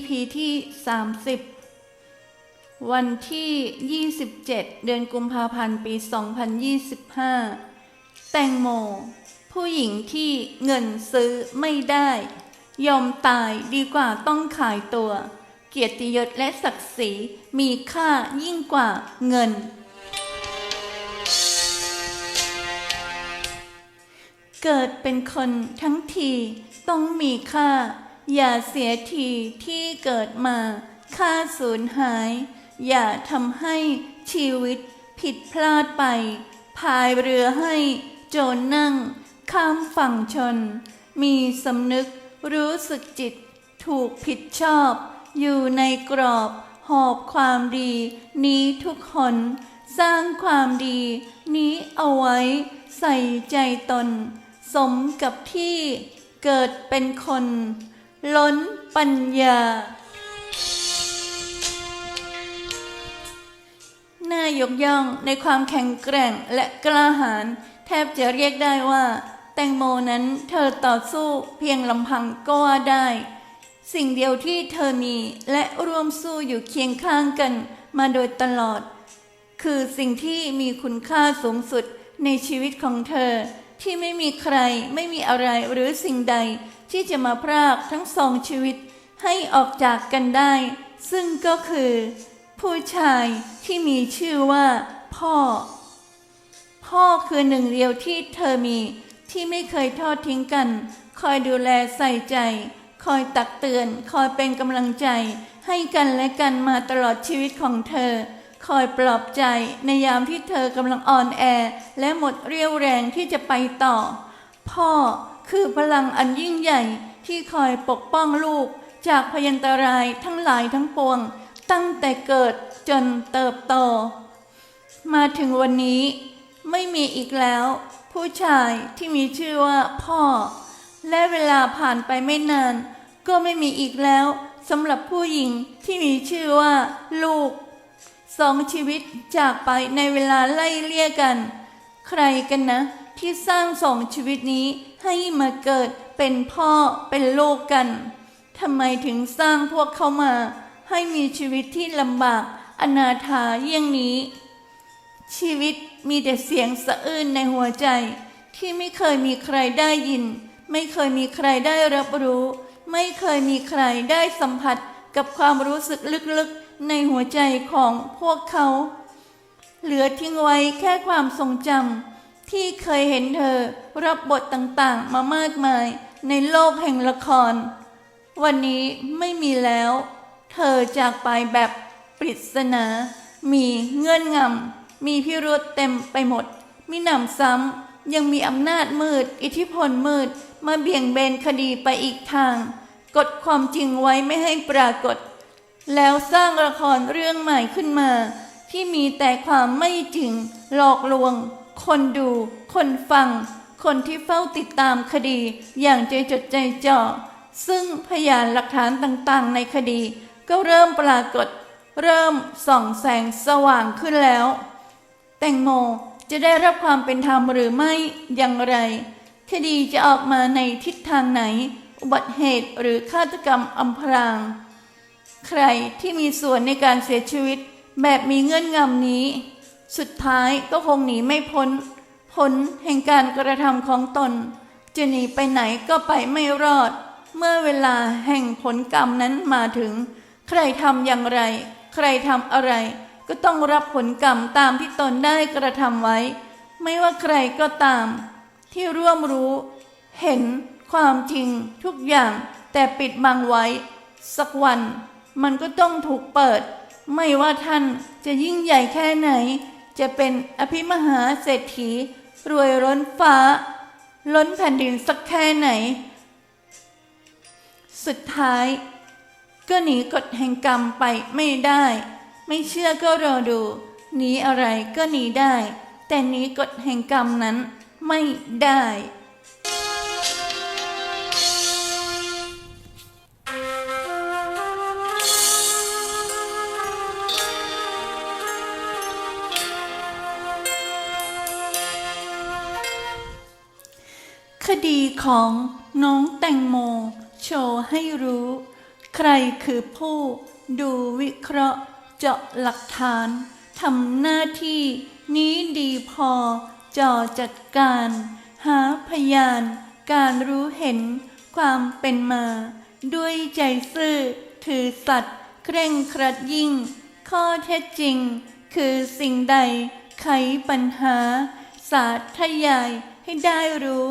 EP ที่ 30 วันที่ 27 เดือนกุมภาพันธ์ ปี 2025 แตงโม ผู้หญิงที่เงินซื้อไม่ได้ ยอมตายดีกว่าต้องขายตัว เกียรติยศและศักดิ์ศรีมีค่ายิ่งกว่าเงิน เกิดเป็นคนทั้งทีต้องมีค่า อย่าเสียทีที่เกิดมาค่าสูญหาย อย่าทำให้ชีวิตผิดพลาดไป พายเรือให้โจรนั่ง ข้ามฝั่งชน มีสำนึกรู้สึกจิต ถูกผิดชอบ อยู่ในกรอบ หอบความดี นี้ทุกคน สร้างความดี นี้เอาไว้ ใส่ใจตน สมกับที่เกิดเป็นคน ล้นปัญญา น่ายกย่องในความแข็งแกร่งและกล้าหาญแทบจะเรียกได้ว่า แตงโมนั้นเธอต่อสู้เพียงลำพังก็ว่าได้ สิ่งเดียวที่เธอมีและร่วมสู้อยู่เคียงข้างกันมาโดยตลอด คือสิ่งที่มีคุณค่าสูงสุดในชีวิตของเธอที่ไม่มีใครไม่มีอะไรหรือสิ่งใด ที่จะมาพรากทั้งสองชีวิตให้ออกจากกันได้ ซึ่งก็คือ ผู้ชายที่มีชื่อว่า พ่อ พ่อคือหนึ่งเดียวที่เธอมีที่ไม่เคยทอดทิ้งกัน คอยดูแลใส่ใจ คอยตักเตือน คอยเป็นกำลังใจ ให้กันและกันมาตลอดชีวิตของเธอ คอยปลอบใจในยามที่เธอกำลังอ่อนแอ และหมดเรี่ยวแรงที่จะไปต่อ พ่อ คือพลังอันยิ่งใหญ่ที่คอยปกป้องลูก จากพยันตรายทั้งหลายทั้งปวง ตั้งแต่เกิดจนเติบโต มาถึงวันนี้ไม่มีอีกแล้ว ผู้ชายที่มีชื่อว่าพ่อ และเวลาผ่านไปไม่นาน ก็ไม่มีอีกแล้วสำหรับผู้หญิงที่มีชื่อว่าลูกสองชีวิตจากไปในเวลาไล่เลี่ยกัน ใครกันนะ ที่สร้างสองชีวิตนี้ ให้มาเกิดเป็นพ่อเป็นลูกกันทำไมถึงสร้างพวกเขามา ให้มีชีวิตที่ลำบากอนาถาเยี่ยงนี้ ชีวิตมีแต่เสียงสะอื้นในหัวใจ ที่ไม่เคยมีใครได้ยิน ไม่เคยมีใครได้รับรู้ ไม่เคยมีใครได้สัมผัสกับความรู้สึกลึกๆในหัวใจของพวกเขา เหลือทิ้งไว้แค่ความทรงจำ ที่เคยเห็นเธอรับบทต่างๆ มามากมายในโลกแห่งละคร วันนี้ไม่มีแล้ว เธอจากไปแบบปริศนา มีเงื่อนงำ มีพิรุธเต็มไปหมด มีหนำซ้ำ ยังมีอำนาจมืด อิทธิพลมืด มาเบี่ยงเบนคดีไปอีกทาง กดความจริงไว้ไม่ให้ปรากฏ แล้วสร้างละครเรื่องใหม่ขึ้นมา ที่มีแต่ความไม่จริง หลอกลวง คนดู คนฟัง คนที่เฝ้าติดตามคดีอย่างใจจดใจจ่อ ซึ่งพยานหลักฐานต่างๆ ในคดี ก็เริ่มปรากฏ เริ่มส่องแสงสว่างขึ้นแล้ว แตงโมจะได้รับความเป็นธรรมหรือไม่อย่างไร คดีจะออกมาในทิศทางไหน อุบัติเหตุหรือฆาตกรรมอำพราง ใครที่มีส่วนในการเสียชีวิตแบบมีเงื่อนงำนี้ สุดท้ายก็คงหนีไม่พ้น ผลแห่งการกระทำของตน จะหนีไปไหนก็ไปไม่รอด เมื่อเวลาแห่งผลกรรมนั้นมาถึง ใครทำอย่างไร ใครทำอะไร ก็ต้องรับผลกรรมตามที่ตนได้กระทำไว้ ไม่ว่าใครก็ตาม ที่ร่วมรู้ เห็นความจริงทุกอย่างแต่ปิดบังไว้ สักวัน มันก็ต้องถูกเปิด ไม่ว่าท่านจะยิ่งใหญ่แค่ไหน จะเป็นอภิมหาเศรษฐี รวยล้นฟ้า ล้นแผ่นดินสักแค่ไหน สุดท้าย ก็หนีกฎแห่งกรรมไปไม่ได้ ไม่เชื่อก็รอดูหนีอะไรก็หนีได้ แต่หนีกฎแห่งกรรมนั้นไม่ได้ ดีของน้องแตงโม โชว์ให้รู้ ใครคือผู้ดูวิเคราะห์ เจาะหลักฐานทำหน้าที่นี้ดีพอจ่อจัดการ หาพยานการรู้เห็นความเป็นมา ด้วยใจซื่อ ถือสัตย์เคร่งครัดยิ่ง ข้อเท็จจริง คือสิ่งใดไขปัญหา สาธยายให้ได้รู้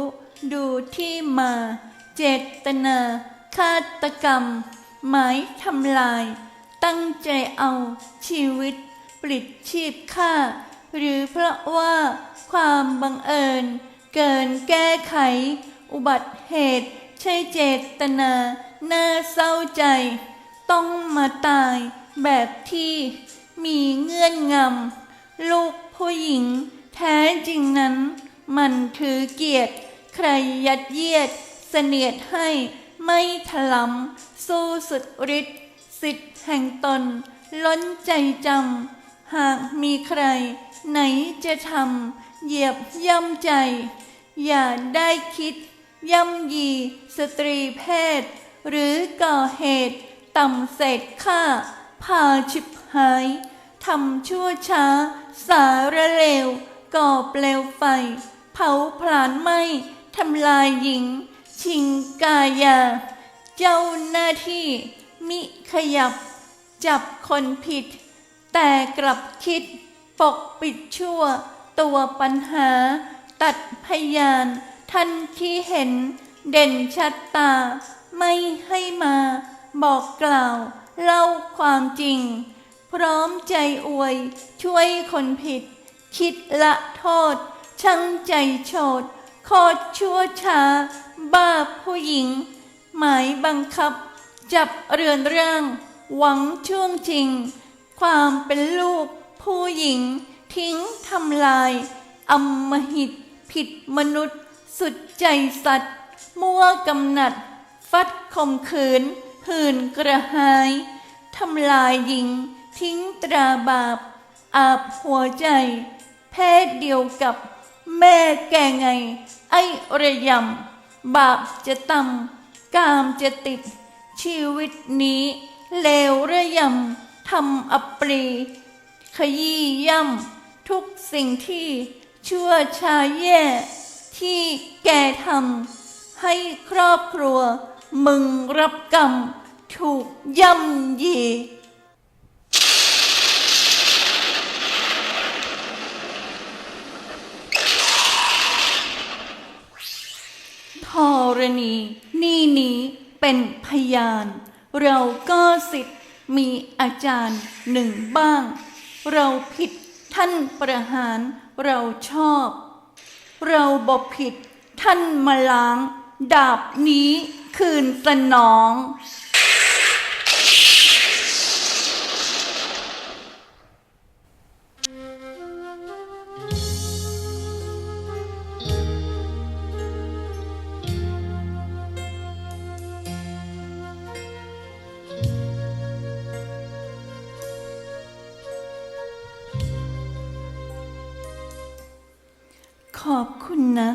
ดูที่มา เจตนาฆาตกรรม หมายทำลาย ตั้งใจเอาชีวิต ปลิดชีพฆ่า หรือเพราะว่าความบังเอิญ เกินแก้ไข อุบัติเหตุ ใช่เจตนา น่าเศร้าใจ ต้องมาตายแบบที่มีเงื่อนงำ ลูกผู้หญิง แท้จริงนั้น มันถือเกียรติ ใครยัดเยียดเสนียดให้ไม่ถลำสู้สุดฤทธิ์สิทธิ์แห่งตน ล้นใจจำหากมีใคร ไหนจะทำเหยียบย่ำใจ อย่าได้คิด ย่ำยีสตรีเพศ หรือก่อเหตุต่ำเศษค่าพาฉิบหายทำชั่วช้า สารเลวก่อเปลวไฟ เผาผลาญไหม ทำลายหญิง ชิงกายา เจ้าหน้าที่มิขยับ จับคนผิด แต่กลับคิดปกปิดชั่ว ตัวปัญหา ตัดพยานท่านที่เห็นเด่นชัดตา ไม่ให้มา บอกกล่าว เล่าความจริง พร้อมใจอวย ช่วยคนผิด คิดละโทษ ช่างใจโฉด โคตรชั่วช้าบ้าผู้หญิง หมายบังคับ จับเรือนร่าง หวังช่วงจริง ความเป็นลูกผู้หญิง ทิ้งทำลายอำมหิต ผิดมนุษย์ สุดใจสัตว์ มั่วกำหนัด ฟัดข่มขืน หื่นกระหายทำลายหญิง ทิ้งตราบาป อาบหัวใจ เพศเดียวกับ แม่แก่ไง ไอ้ระยำบาปจะตำกามจะติด ชีวิตนี้เลวระยำทำอปรี ขยี้ย่ำทุกสิ่งที่ชั่วชาแย่ ที่แกทำให้ครอบครัว มึงรับกรรม ถูกย่ำยี ธรณีนี่นี้เป็นพ ยาน เราก็สิทธิ์มีอาจารย์หนึ่งบ้าง เราผิดท่านประหารเราชอบ เราบกผิดท่านมาล้าง ดาบนี้คืนสนอง นะ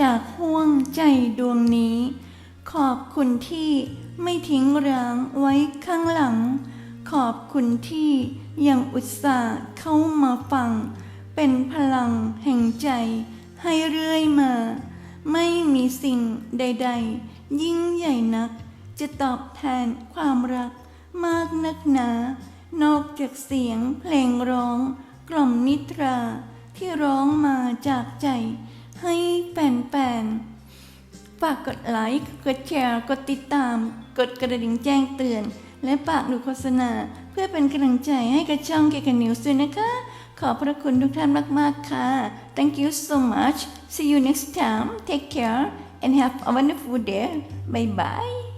จากห่วงใจดวงนี้ ขอบคุณที่ไม่ทิ้งร้างไว้ข้างหลัง ขอบคุณที่ยังอุตส่าห์เข้ามาฟัง เป็นพลังแห่งใจให้เรื่อยมา ไม่มีสิ่งใด ๆ ยิ่งใหญ่นัก จะตอบแทนความรักมากนักหนา นอกจากเสียงเพลงร้อง กล่อมนิทราที่ร้องมาจากใจ ให้แฟนๆ ฝากกดไลค์ กดแชร์ กดติดตาม กดกระดิ่งแจ้งเตือน และฝากดูโฆษณา เพื่อเป็นกำลังใจให้กับช่องเกกันนิวส์ด้วยนะคะ ขอบพระคุณทุกท่านมาก ๆ ค่ะ Thank you so much See you next time Take care and have a wonderful day Bye bye